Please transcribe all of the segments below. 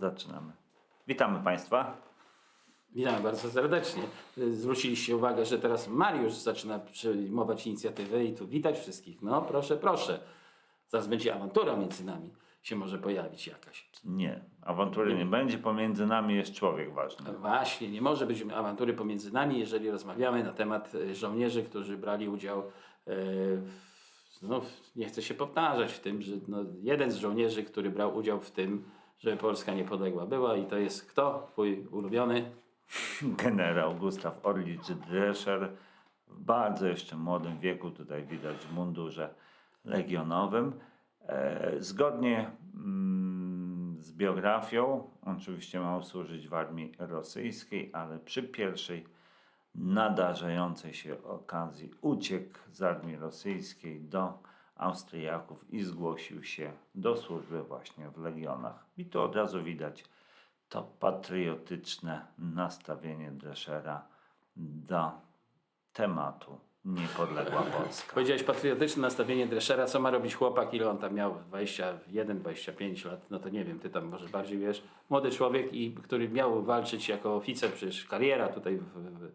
Zaczynamy. Witamy Państwa. Witamy bardzo serdecznie. Zwróciliście uwagę, że teraz Mariusz zaczyna przejmować inicjatywę i tu witać wszystkich. No proszę, proszę. Zaraz będzie awantura między nami się może pojawić jakaś. Nie, awantury nie będzie. Pomiędzy nami jest człowiek ważny. Właśnie, nie może być awantury pomiędzy nami, jeżeli rozmawiamy na temat y, żołnierzy, którzy brali udział, e, w, no, nie chcę się powtarzać w tym, że no, jeden z żołnierzy, który brał udział w tym, żeby Polska niepodległa była i to jest kto? Twój ulubiony? Generał Gustaw Orlicz-Drescher w bardzo jeszcze młodym wieku, tutaj widać w mundurze legionowym. E, zgodnie mm, z biografią, oczywiście miał służyć w armii rosyjskiej, ale przy pierwszej nadarzającej się okazji uciekł z armii rosyjskiej do Austriaków i zgłosił się do służby właśnie w legionach. I tu od razu widać to patriotyczne nastawienie Dreschera do tematu Niepodległa Polska. Powiedziałeś patriotyczne nastawienie Dreschera, co ma robić chłopak, ile on tam miał, 21, 25 lat, no to nie wiem, ty tam może bardziej wiesz. Młody człowiek, i który miał walczyć jako oficer, przecież kariera tutaj w, w,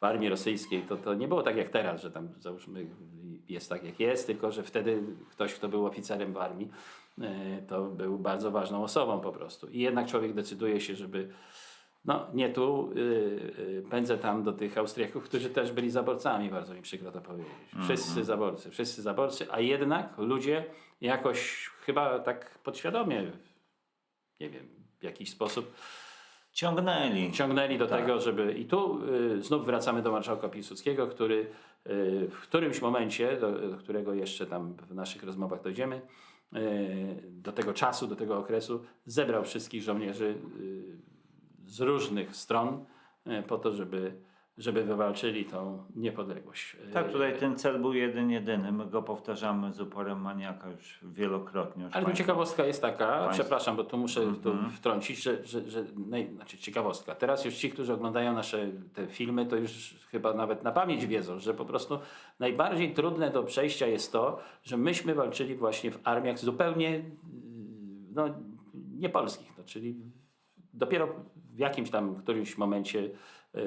w armii rosyjskiej, to, to nie było tak jak teraz, że tam załóżmy jest tak jak jest, tylko że wtedy ktoś, kto był oficerem w armii, e, to był bardzo ważną osobą po prostu. I jednak człowiek decyduje się, żeby no nie tu, y, y, pędzę tam do tych Austriaków, którzy też byli zaborcami, bardzo mi przykro to powiedzieć. Wszyscy zaborcy, wszyscy zaborcy, a jednak ludzie jakoś chyba tak podświadomie, nie wiem, w jakiś sposób Ciągnęli. ciągnęli do tego, żeby. I tu y, znów wracamy do marszałka Piłsudskiego, który y, w którymś momencie, do, do którego jeszcze tam w naszych rozmowach dojdziemy, y, do tego czasu, do tego okresu, zebrał wszystkich żołnierzy y, z różnych stron y, po to, żeby, żeby wywalczyli tą niepodległość. Tak, tutaj ten cel był jeden, jedyny. My go powtarzamy z uporem maniaka już wielokrotnie. Już Ale tu ciekawostka jest taka, Państwo- przepraszam, bo tu muszę tu wtrącić, że, że, że naj, znaczy ciekawostka. Teraz już ci, którzy oglądają nasze te filmy, to już chyba nawet na pamięć wiedzą, że po prostu najbardziej trudne do przejścia jest to, że myśmy walczyli właśnie w armiach zupełnie no, niepolskich, no, czyli dopiero w jakimś tam którymś momencie e,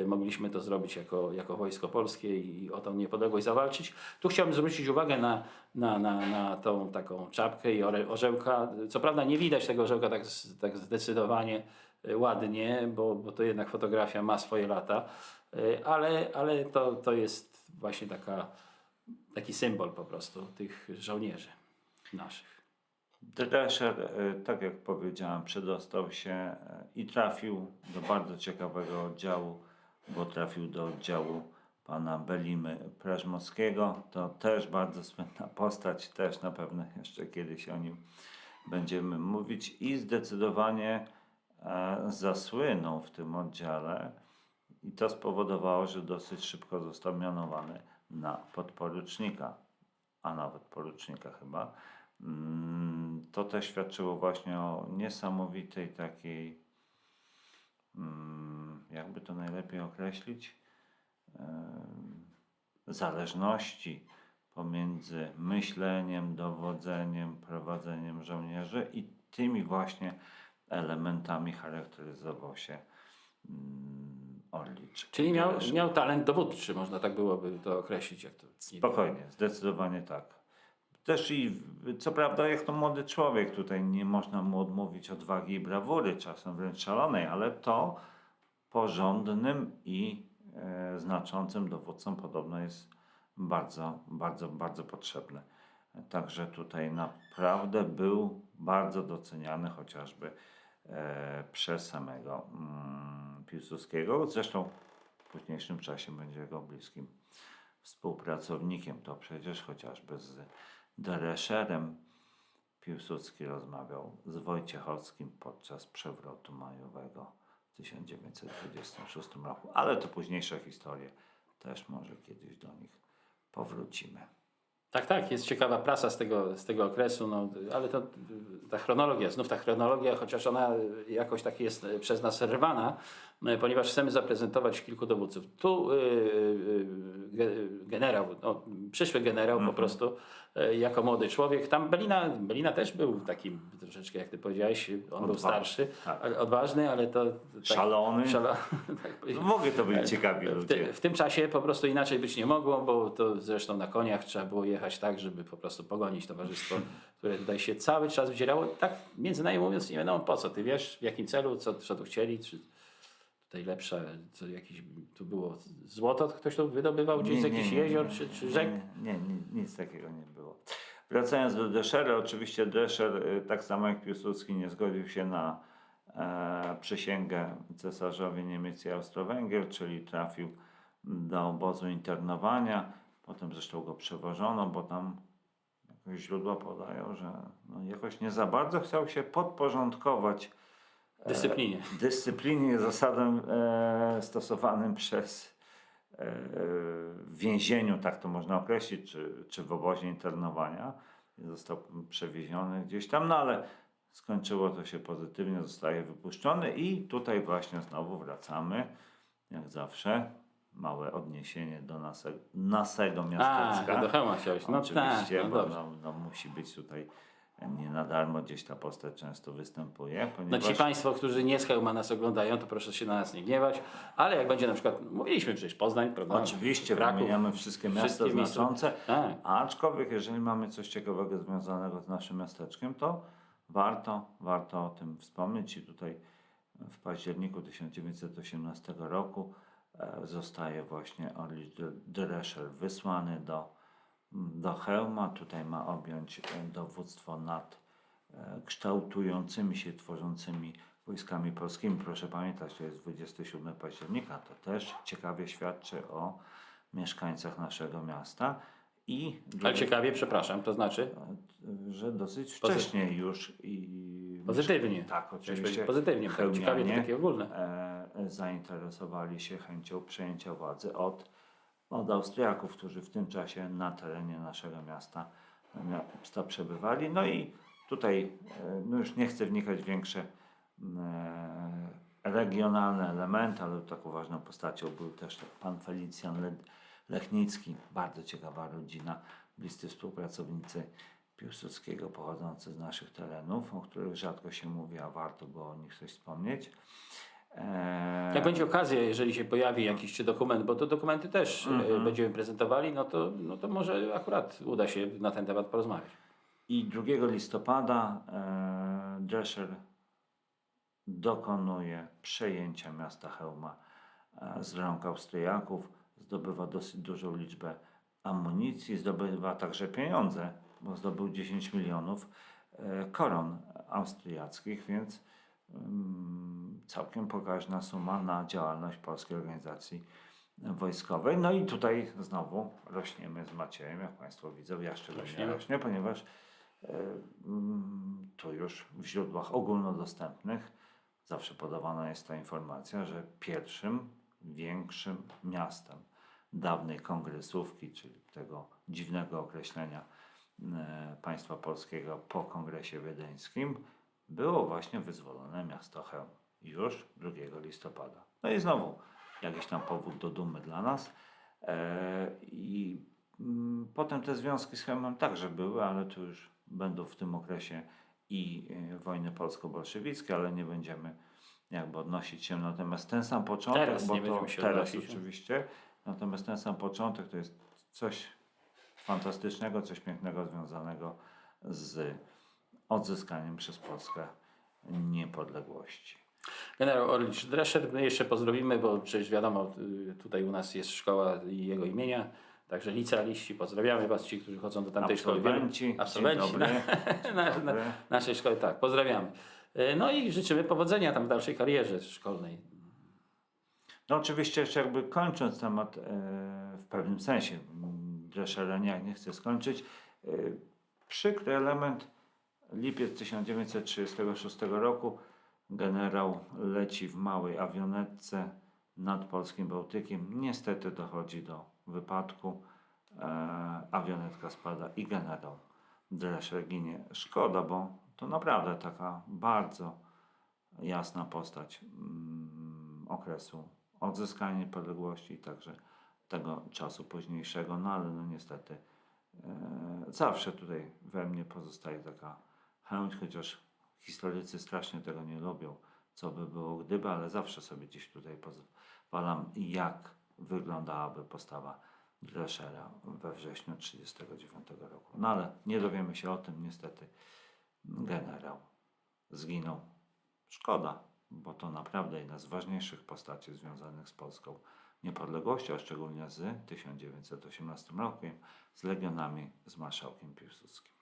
mogliśmy to zrobić jako, jako wojsko polskie i o tą niepodległość zawalczyć. Tu chciałbym zwrócić uwagę na, na, na, na tą taką czapkę i orzełka. Co prawda nie widać tego orzełka tak, tak zdecydowanie e, ładnie, bo, bo to jednak fotografia ma swoje lata, e, ale, ale to, to jest właśnie taka, taki symbol po prostu tych żołnierzy naszych. Drescher, tak jak powiedziałem, przedostał się e, i trafił do bardzo ciekawego oddziału, bo trafił do oddziału pana Belimy Prażmowskiego. To też bardzo słynna postać, też na pewno jeszcze kiedyś o nim będziemy mówić i zdecydowanie e, zasłynął w tym oddziale i to spowodowało, że dosyć szybko został mianowany na podporucznika, a nawet porucznika chyba. Mm, To też świadczyło właśnie o niesamowitej takiej, mm, jakby to najlepiej określić, em, zależności pomiędzy myśleniem, dowodzeniem, prowadzeniem żołnierzy i tymi właśnie elementami charakteryzował się mm, Orlicz. Czyli miał, miał talent dowódczy, można tak byłoby to określić. Jak to Spokojnie, zdecydowanie tak. Też i, co prawda, jak to młody człowiek, tutaj nie można mu odmówić odwagi i brawury, czasem wręcz szalonej, ale to porządnym i e, znaczącym dowódcom podobno jest bardzo, bardzo, bardzo potrzebne. Także tutaj naprawdę był bardzo doceniany chociażby e, przez samego mm, Piłsudskiego. Zresztą w późniejszym czasie będzie jego bliskim współpracownikiem. To przecież chociażby z Derescherem Piłsudski rozmawiał z Wojciechowskim podczas przewrotu majowego 1926 roku. Ale to późniejsze historie. Też może kiedyś do nich powrócimy. Tak, tak, jest ciekawa prasa z tego, z tego okresu, no, ale to ta chronologia, znów ta chronologia, chociaż ona jakoś tak jest przez nas rwana, ponieważ chcemy zaprezentować kilku dowódców. Tu y, ge- generał, no, przyszły generał po prostu, y, jako młody człowiek. Tam Belina, Belina też był takim troszeczkę, jak ty powiedziałeś, on był Odważny, starszy, tak. odważny, ale to... Tak, Szalony. Szalo, tak. No, mogę to być ciekawi W, ty, w tym czasie po prostu inaczej być nie mogło, bo to zresztą na koniach trzeba było jechać tak, żeby po prostu pogonić towarzystwo, które tutaj się cały czas wdzierało. Tak między nami mówiąc, nie wiadomo po co. Ty wiesz w jakim celu, co, co tu chcieli, czy tutaj lepsze, co jakiś, tu było złoto, ktoś tu wydobywał gdzieś z jakichś jezior czy, czy rzek? Nie, nie, nie, nic takiego nie było. Wracając do Deszera, oczywiście Deszer, y, tak samo jak Piłsudski, nie zgodził się na e, przysięgę cesarzowi Niemiec i Austro-Węgier, czyli trafił do obozu internowania. Potem zresztą go przewożono, bo tam źródła podają, że no jakoś nie za bardzo chciał się podporządkować Dyscyplinie. dyscyplinie, zasadom e, stosowanym przez e, w więzieniu, tak to można określić, czy, czy w obozie internowania. Został przewieziony gdzieś tam, no ale skończyło to się pozytywnie, zostaje wypuszczony i tutaj właśnie znowu wracamy, jak zawsze, małe odniesienie do nase, naszego A, miasteczka. do hełma chciałeś. No Oczywiście, tak, no bo no, no, musi być tutaj nie na darmo gdzieś ta postać często występuje, No ponieważ ci Państwo, którzy nie z hełma nas oglądają, to proszę się na nas nie gniewać, ale jak będzie na przykład, mówiliśmy przecież Poznań, prawda? Oczywiście, Kraków, wymieniamy wszystkie miasta wszystkie znaczące, Tak. aczkolwiek jeżeli mamy coś ciekawego związanego z naszym miasteczkiem, to warto, warto o tym wspomnieć i tutaj w październiku 1918 roku e, zostaje właśnie Orlicz Drescher wysłany do, do Chełma. Tutaj ma objąć e, dowództwo nad e, kształtującymi się, tworzącymi wojskami polskimi. Proszę pamiętać, to jest 27 października. To też ciekawie świadczy o mieszkańcach naszego miasta. I Ale ciekawie, przepraszam, to znaczy że dosyć wcześnie już i pozytywnie. tak, oczywiście pozytywnie, bo ciekawie to takie ogólne. e, zainteresowali się chęcią przejęcia władzy od, od Austriaków, którzy w tym czasie na terenie naszego miasta, miasta przebywali. No i tutaj e, no już nie chcę wnikać w większe e, regionalne elementy, ale taką ważną postacią był też pan Felicjan Le- Lechnicki, bardzo ciekawa rodzina, bliscy współpracownicy Piłsudskiego pochodzący z naszych terenów, o których rzadko się mówi, a warto było o nich coś wspomnieć. Eee, Jak będzie okazja, jeżeli się pojawi jakiś czy dokument, bo to dokumenty też e, Mhm. będziemy prezentowali, no to, no to może akurat uda się na ten temat porozmawiać. I 2 listopada e, Drescher dokonuje przejęcia miasta Chełma e, z rąk Austriaków, zdobywa dosyć dużą liczbę amunicji, zdobywa także pieniądze, bo zdobył 10 milionów e, koron austriackich, więc mm, całkiem pokaźna suma na działalność Polskiej Organizacji Wojskowej. No i tutaj znowu rośniemy z Maciejem, jak Państwo widzą, ja szczególnie rośnie, ponieważ e, mm, tu już w źródłach ogólnodostępnych zawsze podawana jest ta informacja, że pierwszym większym miastem dawnej kongresówki, czyli tego dziwnego określenia e, państwa polskiego po kongresie wiedeńskim, było właśnie wyzwolone miasto Chełm już 2 listopada. No i znowu jakiś tam powód do dumy dla nas. E, I mm, potem te związki z Chełmem także były, ale to już będą w tym okresie i e, wojny polsko-bolszewickie, ale nie będziemy jakby odnosić się. Natomiast ten sam początek, Teraz bo nie to się teraz odnosić. oczywiście, natomiast ten sam początek to jest coś fantastycznego, coś pięknego związanego z odzyskaniem przez Polskę niepodległości. Generał Orlicz Drescher, my jeszcze pozdrowimy, bo przecież wiadomo, y, tutaj u nas jest szkoła i jego imienia, także licealiści, pozdrawiamy Was, ci, którzy chodzą do tamtej szkoły. Absolwenci, Absolwenci dzień dobry. na, na, dobry. naszej szkoły, tak, pozdrawiamy. Y, No i życzymy powodzenia tam w dalszej karierze szkolnej. No oczywiście jeszcze jakby kończąc temat e, w pewnym sensie, Dreschera nie, nie chcę skończyć. E, przykry element, lipiec 1936 roku, generał leci w małej awionetce nad polskim Bałtykiem. Niestety dochodzi do wypadku. e, awionetka spada i generał Drescher ginie. Szkoda, bo to naprawdę taka bardzo jasna postać mm, okresu odzyskania niepodległości i także tego czasu późniejszego, no ale no niestety e, zawsze tutaj we mnie pozostaje taka chęć, chociaż historycy strasznie tego nie lubią, co by było gdyby, ale zawsze sobie gdzieś tutaj pozwalam, jak wyglądałaby postawa Dreschera we wrześniu 1939 roku. No ale nie dowiemy się o tym, niestety generał zginął. Szkoda, bo to naprawdę jedna z ważniejszych postaci związanych z polską niepodległością, a szczególnie z 1918 rokiem, z legionami, z marszałkiem Piłsudskim.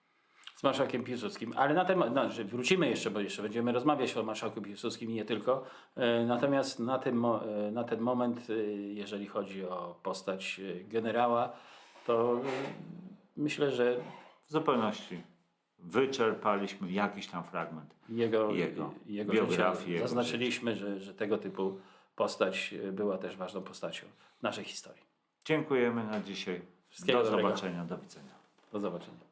Z marszałkiem Piłsudskim. Ale na temat, no, że wrócimy jeszcze, bo jeszcze będziemy rozmawiać o marszałku Piłsudskim i nie tylko. E, Natomiast na ten, mo- e, na ten moment, e, jeżeli chodzi o postać generała, to myślę, że W zupełności wyczerpaliśmy jakiś tam fragment. jego, Jego jego biografii, jego zaznaczyliśmy, że, że tego typu postać była też ważną postacią naszej historii. Dziękujemy na dzisiaj. Do dobrego. zobaczenia, do widzenia. Do zobaczenia.